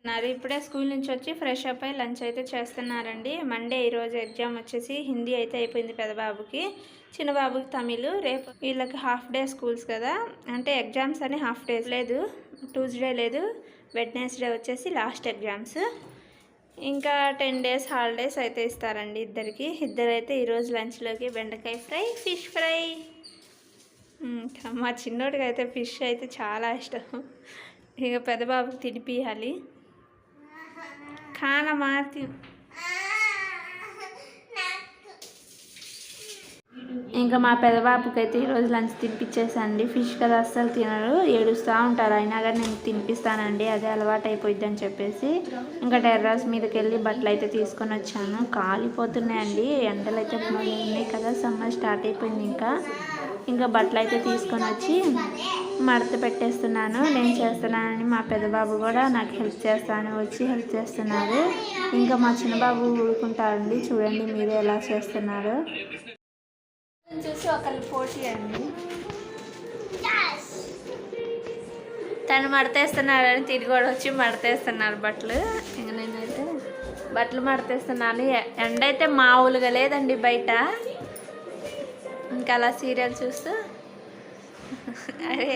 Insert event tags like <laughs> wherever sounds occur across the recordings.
చేస్తున్నారు. ఇప్పుడే స్కూల్ నుంచి వచ్చి ఫ్రెష్ అప్ అయి లంచ్ అయితే చేస్తున్నారండి. మండే ఈరోజు ఎగ్జామ్ వచ్చేసి హిందీ అయితే అయిపోయింది పెద్దబాబుకి చిన్నబాబుకి తమిళ్ రేపు వీళ్ళకి హాఫ్ డే స్కూల్స్ కదా. అంటే ఎగ్జామ్స్ అని హాఫ్ డేస్ లేదు ట్యూస్డే లేదు వెడ్నెస్డే వచ్చేసి లాస్ట్ ఎగ్జామ్స్ ఇంకా టెన్ డేస్ హాలిడేస్ అయితే ఇస్తారండి ఇద్దరికి. ఇద్దరైతే ఈరోజు లంచ్లోకి బెండకాయ ఫ్రై ఫిష్ ఫ్రై మా చిన్నోడికి అయితే ఫిష్ అయితే చాలా ఇష్టం. ఇక పెద్దబాబుకి खाना मारती हूँ ఇంకా మా పెదబాబుకైతే అయితే ఈరోజు లంచ్ తినిపించేసండి. ఫిష్ కదా అస్సలు తినరు. ఏడుస్తూ ఉంటారు. అయినా కానీ నేను తినిపిస్తానండి. అదే అలవాటు అయిపోయింది అని చెప్పేసి ఇంకా టెర్రాస్ మీదకి వెళ్ళి బట్టలు అయితే తీసుకొని వచ్చాను. కాలిపోతున్నాయండి. ఎండలు అయితే ఉన్నాయి కదా. సమ్మర్ స్టార్ట్ అయిపోయింది ఇంకా. ఇంకా బట్టలు అయితే తీసుకొని వచ్చి మడత పెట్టేస్తున్నాను. నేను చేస్తున్నానని మా పెద్దబాబు కూడా నాకు హెల్ప్ చేస్తాను. వచ్చి హెల్ప్ చేస్తున్నారు. ఇంకా మా చిన్నబాబు ఊరుకుంటారండి. చూడండి మీరు ఎలా చేస్తున్నారు. చూసి ఒకళ్ళు పోటీ అండి. తను మడతేస్తున్నాడని తిరిగి కూడా వచ్చి మడతేస్తున్నారు బట్టలు. ఇంకా నేనైతే బట్టలు మడతేస్తున్నాను. ఎండ అయితే మామూలుగా లేదండి బయట. ఇంకా అలా సీరియల్ చూస్తూ. <laughs> అరే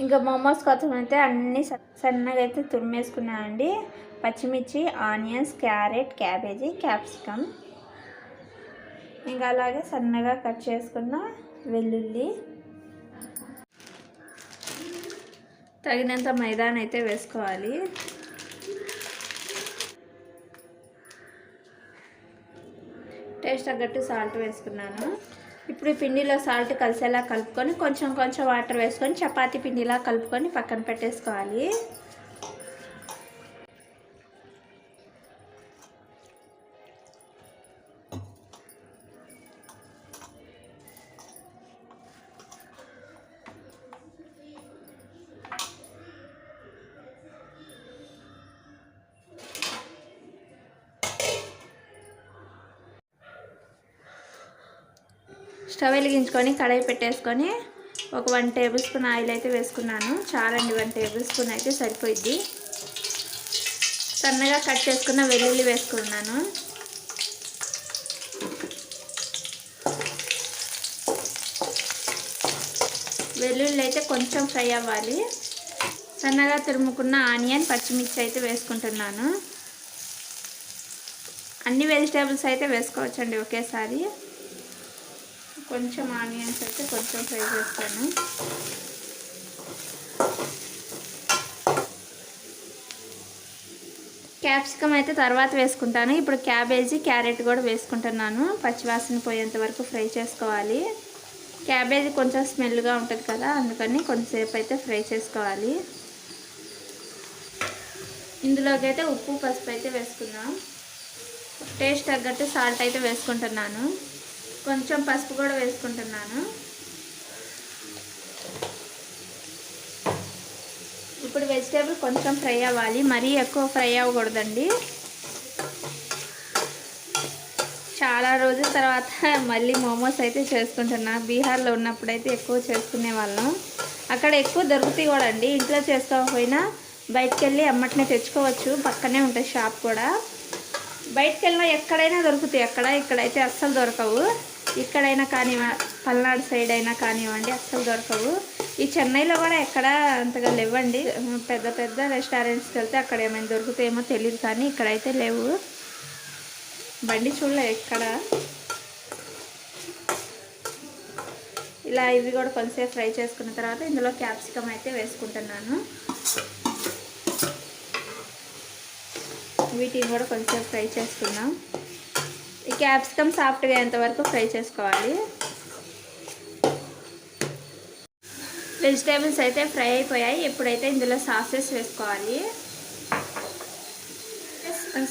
ఇంకా మోమోస్ కోసం అయితే అన్ని స- సన్నగా అయితే తురిమేసుకున్నానండి. పచ్చిమిర్చి ఆనియన్స్ క్యారెట్ క్యాబేజీ క్యాప్సికమ్. ఇంకా అలాగే సన్నగా కట్ చేసుకున్న వెల్లుల్లి. తగినంత మైదాన్ అయితే వేసుకోవాలి. టేస్ట్ తగ్గట్టు సాల్ట్ వేసుకున్నాను. ఇప్పుడు ఈ పిండిలో సాల్ట్ కలిసేలా కలుపుకొని కొంచెం కొంచెం వాటర్ వేసుకొని చపాతీ పిండిలా కలుపుకొని పక్కన పెట్టేసుకోవాలి. స్టవ్ వెలిగించుకొని కడాయి పెట్టేసుకొని ఒక వన్ టేబుల్ స్పూన్ ఆయిల్ అయితే వేసుకున్నాను. చాలండి వన్ టేబుల్ స్పూన్ అయితే సరిపోయిద్ది. సన్నగా కట్ చేసుకున్న వెల్లుల్లి వేసుకున్నాను. వెల్లుల్లి అయితే కొంచెం ఫ్రై అవ్వాలి. సన్నగా తురుముకున్న ఆనియన్ పచ్చిమిర్చి అయితే వేసుకుంటున్నాను. అన్ని వెజిటేబుల్స్ అయితే వేసుకోవచ్చండి ఒకేసారి. కొంచెం ఆనియన్స్ అయితే కొంచెం ఫ్రై చేస్తాను. క్యాప్సికమ్ అయితే తర్వాత వేసుకుంటాను. ఇప్పుడు క్యాబేజీ క్యారెట్ కూడా వేసుకుంటున్నాను. పచ్చివాసన పోయేంత వరకు ఫ్రై చేసుకోవాలి. క్యాబేజీ కొంచెం స్మెల్గా ఉంటుంది కదా అందుకని కొంతసేపు అయితే ఫ్రై చేసుకోవాలి. ఇందులోకి అయితే ఉప్పు పసుపు అయితే వేసుకుందాం. టేస్ట్ తగ్గట్టు సాల్ట్ అయితే వేసుకుంటున్నాను. కొంచెం పసుపు కూడా వేసుకుంటున్నాను. ఇప్పుడు వెజిటేబుల్ కొంచెం ఫ్రై అవ్వాలి. మరీ ఎక్కువ ఫ్రై అవ్వకూడదండి. చాలా రోజుల తర్వాత మళ్ళీ మోమోస్ అయితే చేసుకుంటున్నా. బీహార్లో ఉన్నప్పుడు అయితే ఎక్కువ చేసుకునే వాళ్ళం. అక్కడ ఎక్కువ దొరుకుతాయి కూడా అండి. ఇంట్లో చేసుకోకపోయినా బయటకు వెళ్ళి అమ్మటినే తెచ్చుకోవచ్చు. పక్కనే ఉంటుంది షాప్ కూడా. బయటకు వెళ్ళినా ఎక్కడైనా దొరుకుతాయి. అక్కడ ఇక్కడైతే అస్సలు దొరకవు. ఇక్కడైనా కానివ్వ పల్నాడు సైడ్ అయినా కానివ్వండి అస్సలు దొరకవు. ఈ చెన్నైలో కూడా ఎక్కడ అంతగా లేవండి. పెద్ద పెద్ద రెస్టారెంట్స్కి వెళ్తే అక్కడ ఏమైనా దొరుకుతాయేమో తెలియదు కానీ ఇక్కడైతే లేవు. బండి చూడలే ఎక్కడ. ఇలా ఇవి కూడా కొంచెంసేపు ఫ్రై చేసుకున్న తర్వాత ఇందులో క్యాప్సికమ్ అయితే వేసుకుంటున్నాను. వీటిని కూడా కొంచెం ఫ్రై చేసుకుందాం. ఈ క్యాప్సికమ్ సాఫ్ట్గా అయ్యేంతవరకు ఫ్రై చేసుకోవాలి. వెజిటేబుల్స్ అయితే ఫ్రై అయిపోయాయి. ఇప్పుడైతే ఇందులో సాసెస్ వేసుకోవాలి.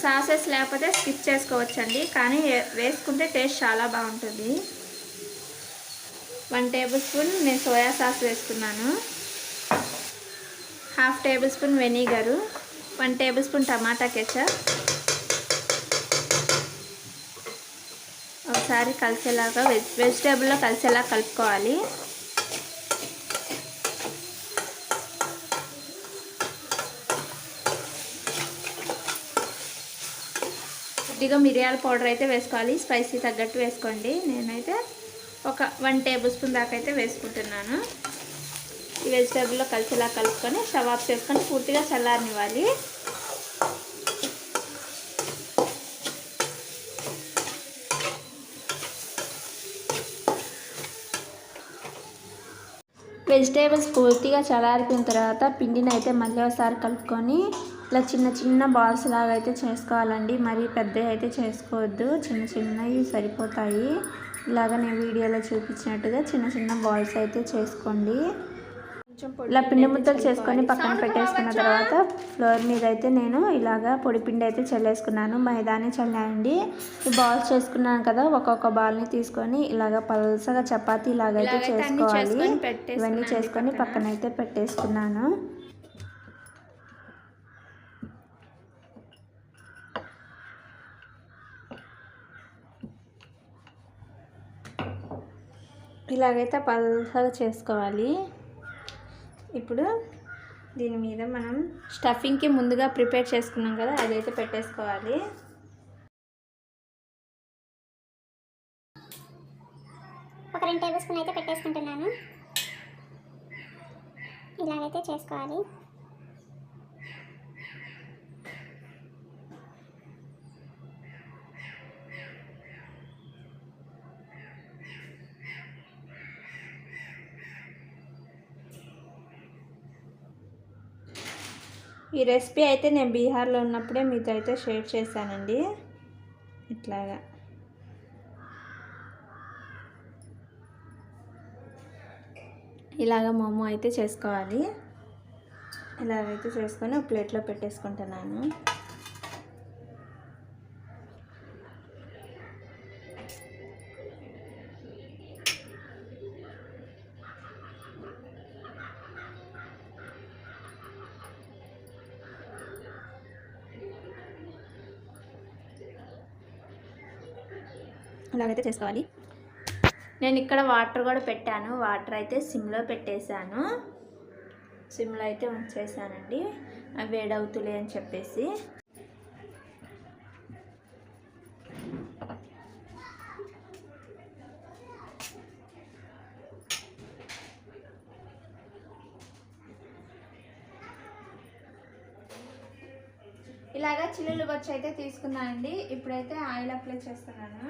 సాసెస్ లేకపోతే స్కిప్ చేసుకోవచ్చండి. కానీ వేసుకుంటే టేస్ట్ చాలా బాగుంటుంది. వన్ టేబుల్ స్పూన్ నేను సోయా సాస్ వేసుకున్నాను. Half tablespoon vinegar. One tablespoon tomato ketchup. ఒకసారి కలిసేలాగా వెజ్ వెజిటేబుల్లో కలిసేలా కలుపుకోవాలి. కొద్దిగా మిరియాల పౌడర్ అయితే వేసుకోవాలి. స్పైసీ తగ్గట్టు వేసుకోండి. నేనైతే ఒక వన్ టేబుల్ స్పూన్ దాకా అయితే వేసుకుంటున్నాను. ఈ వెజిటేబుల్లో కలిసేలా కలుపుకొని స్టవ్ ఆఫ్ చేసుకొని పూర్తిగా చల్లారనివ్వాలి. వెజిటేబుల్స్ పూర్తిగా చల్లారిపోయిన తర్వాత పిండిని అయితే మళ్ళీ ఒకసారి కలుపుకొని ఇలా చిన్న చిన్న బాల్స్ లాగా అయితే చేసుకోవాలండి. మరీ పెద్దవి అయితే చేసుకోవద్దు. చిన్న చిన్నవి సరిపోతాయి. ఇలాగ నేను వీడియోలో చూపించినట్టుగా చిన్న చిన్న బాల్స్ అయితే చేసుకోండి. ఇలా పిండి ముద్దలు చేసుకొని పక్కన పెట్టేసుకున్న తర్వాత ఫ్లోర్ మీద అయితే నేను ఇలాగా పొడి పిండి అయితే చల్లేసుకున్నాను. మైదాని చల్లాయండి. ఈ బాల్స్ చేసుకున్నాను కదా ఒక్కొక్క బాల్ని తీసుకొని ఇలాగ పల్సగా చపాతీ ఇలాగైతే చేసుకోవాలి. ఇవన్నీ చేసుకొని పక్కన. అయితే పెట్టేసుకున్నాను. ఇలాగైతే పల్సగా చేసుకోవాలి. ఇప్పుడు దీని మీద మనం స్టఫింగ్కి ముందుగా ప్రిపేర్ చేసుకున్నాం కదా అదైతే పెట్టేసుకోవాలి. ఒక రెండు టేబుల్ స్పూన్ అయితే పెట్టేసుకుంటున్నాను. ఇలాగైతే చేసుకోవాలి. ఈ రెసిపీ అయితే నేను బీహార్లో ఉన్నప్పుడే మీతో అయితే షేర్ చేశానండి. ఇట్లాగా. ఇలాగ మోమో అయితే చేసుకోవాలి. ఇలాగైతే చేసుకొని ఒక ప్లేట్లో పెట్టేసుకుంటున్నాను. ఇలాగైతే చేసుకోవాలి. నేను ఇక్కడ వాటర్ కూడా పెట్టాను. వాటర్ అయితే సిమ్లో పెట్టేశాను. సిమ్లో అయితే ఉంచేసానండి అవి వేడవుతులే అని చెప్పేసి. ఇలాగా చిల్లులు బొచ్చు అయితే తీసుకున్నానండి ఇప్పుడైతే ఆయిల్ అప్లై చేస్తున్నాను.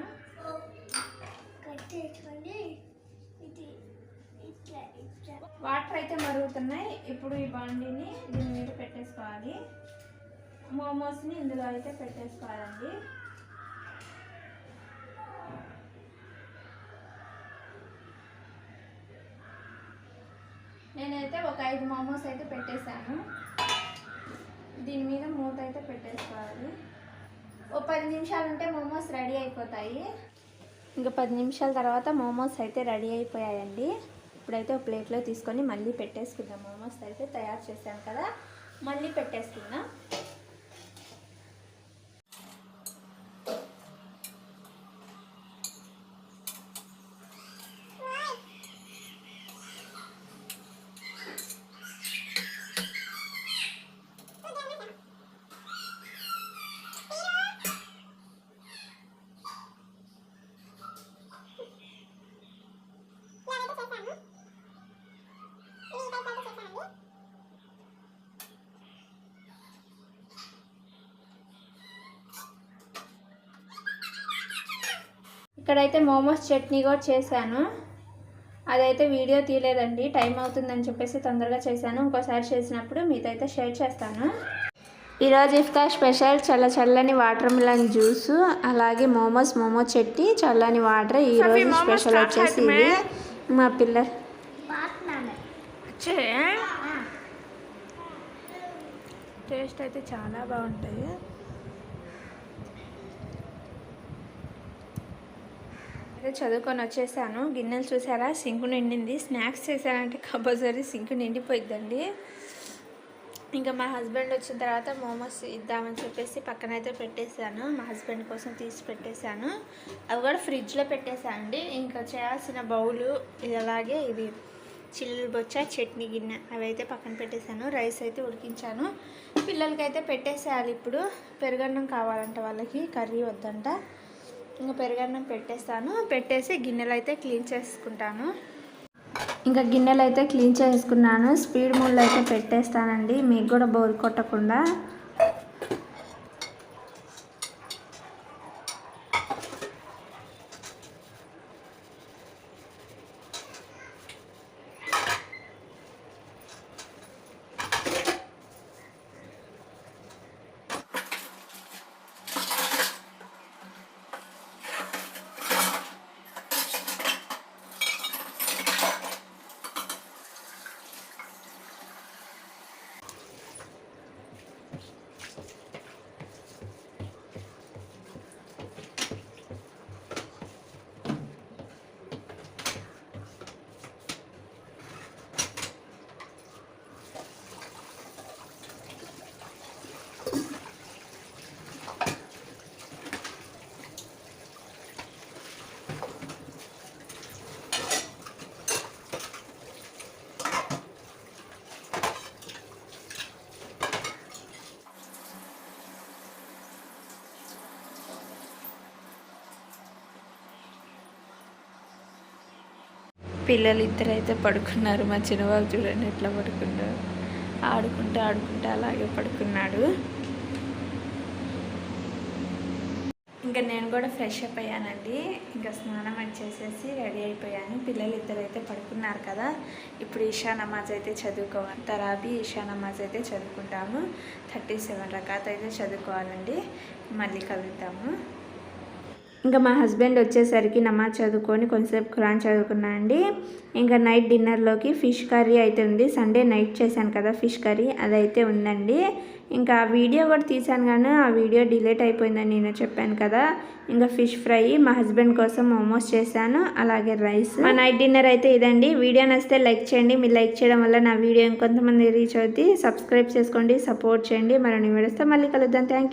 వాటర్ అయితే మరుగుతున్నాయి. ఇప్పుడు ఈ బండిని దీని మీద పెట్టేసుకోవాలి. మోమోస్ని ఇందులో అయితే పెట్టేసుకోవాలండి. నేనైతే ఒక ఐదు మోమోస్ అయితే పెట్టేశాను. దీని మీద మూత అయితే పెట్టేసుకోవాలి. ఓ పది నిమిషాలు ఉంటే మోమోస్ రెడీ అయిపోతాయి. ఇంకా పది నిమిషాల తర్వాత మోమోస్ అయితే రెడీ అయిపోయాయండి. ఇప్పుడైతే ఒక ప్లేట్లో తీసుకొని మళ్ళీ పెట్టేసుకుందాం. మోమోస్ అయితే తయారు చేశాను కదా మళ్ళీ పెట్టేసుకుందాం. ఇక్కడైతే మోమోస్ చట్నీ కూడా చేశాను. అదైతే వీడియో తీయలేదండి టైం అవుతుందని చెప్పేసి తొందరగా చేశాను. ఇంకోసారి చేసినప్పుడు మీతో అయితే షేర్ చేస్తాను. ఈరోజు ఇఫ్తార్ స్పెషల్ చల్ల చల్లని వాటర్ మిలన్ జ్యూస్ అలాగే మోమోస్ మోమో చట్నీ చల్లని వాటర్. ఈరోజు స్పెషల్ వచ్చేసి మా పిల్ల టేస్ట్ అయితే చాలా బాగుంటాయి. అయితే చదువుకొని వచ్చేసాను. గిన్నెలు చూసారా? సింకు నిండింది. స్నాక్స్ చేశానంటే కంపల్సరీ సింకు నిండిపోయిద్దండి. ఇంకా మా హస్బెండ్ వచ్చిన తర్వాత మోమోస్ ఇద్దామని చెప్పేసి పక్కన అయితే పెట్టేశాను. మా హస్బెండ్ కోసం తీసి పెట్టేశాను. అవి కూడా ఫ్రిడ్జ్లో పెట్టేశాను అండి ఇంకా చేయాల్సిన బౌలు ఇది అలాగే ఇది చిల్లులు బొచ్చ చట్నీ గిన్నె అవి అయితే పక్కన పెట్టేశాను. రైస్ అయితే ఉడికించాను. పిల్లలకి అయితే పెట్టేసేయాలి ఇప్పుడు. పెరుగన్నం కావాలంట వాళ్ళకి కర్రీ వద్దంట. ఇంకా పెరుగన్నం పెట్టేస్తాను. పెట్టేసి గిన్నెలు అయితే క్లీన్ చేసుకుంటాను. ఇంకా గిన్నెలు అయితే క్లీన్ చేసుకున్నాను. స్పీడ్ మూడ్లో అయితే పెట్టేస్తానండి. మీకు కూడా బోర్ కొట్టకుండా. పిల్లలు ఇద్దరు అయితే పడుకున్నారు. మా చిన్నబాబు చూడండి ఎట్లా పడుకున్నారు ఆడుకుంటూ ఆడుకుంటూ అలాగే పడుకున్నాడు. ఇంకా నేను కూడా ఫ్రెష్ అప్ అయ్యానండి. ఇంకా స్నానం అది చేసేసి రెడీ అయిపోయాను. పిల్లలు ఇద్దరు అయితే పడుకున్నారు కదా. ఇప్పుడు ఈషా నమాజ్ అయితే చదువుకోవాలి. తరాబీ ఈషా నమాజ్ అయితే చదువుకుంటాము. థర్టీ సెవెన్ రకాత్ అయితే చదువుకోవాలండి. మళ్ళీ కలుద్దాము. ఇంకా మా హస్బెండ్ వచ్చేసరికి నమాజ్ చదువుకొని కొంచెంసేపు ఖురాన్ చదువుకున్నానండి ఇంకా నైట్ డిన్నర్లోకి ఫిష్ కర్రీ అయితే ఉంది. సండే నైట్ చేశాను కదా ఫిష్ కర్రీ అదైతే ఉందండి. ఇంకా ఆ వీడియో కూడా తీశాను కానీ ఆ వీడియో డిలీట్ అయిపోయిందని నేను చెప్పాను కదా. ఇంకా ఫిష్ ఫ్రై మా హస్బెండ్ కోసం మోమోస్ చేశాను అలాగే రైస్. మా నైట్ డిన్నర్ అయితే ఇదండి. వీడియో నచ్చితే లైక్ చేయండి. మీరు లైక్ చేయడం వల్ల నా వీడియో ఇంకొంతమంది రీచ్ అవుతుంది సబ్స్క్రైబ్ చేసుకోండి సపోర్ట్ చేయండి. మరో వీడియోస్తే మళ్ళీ కలుద్దాం. Thank you.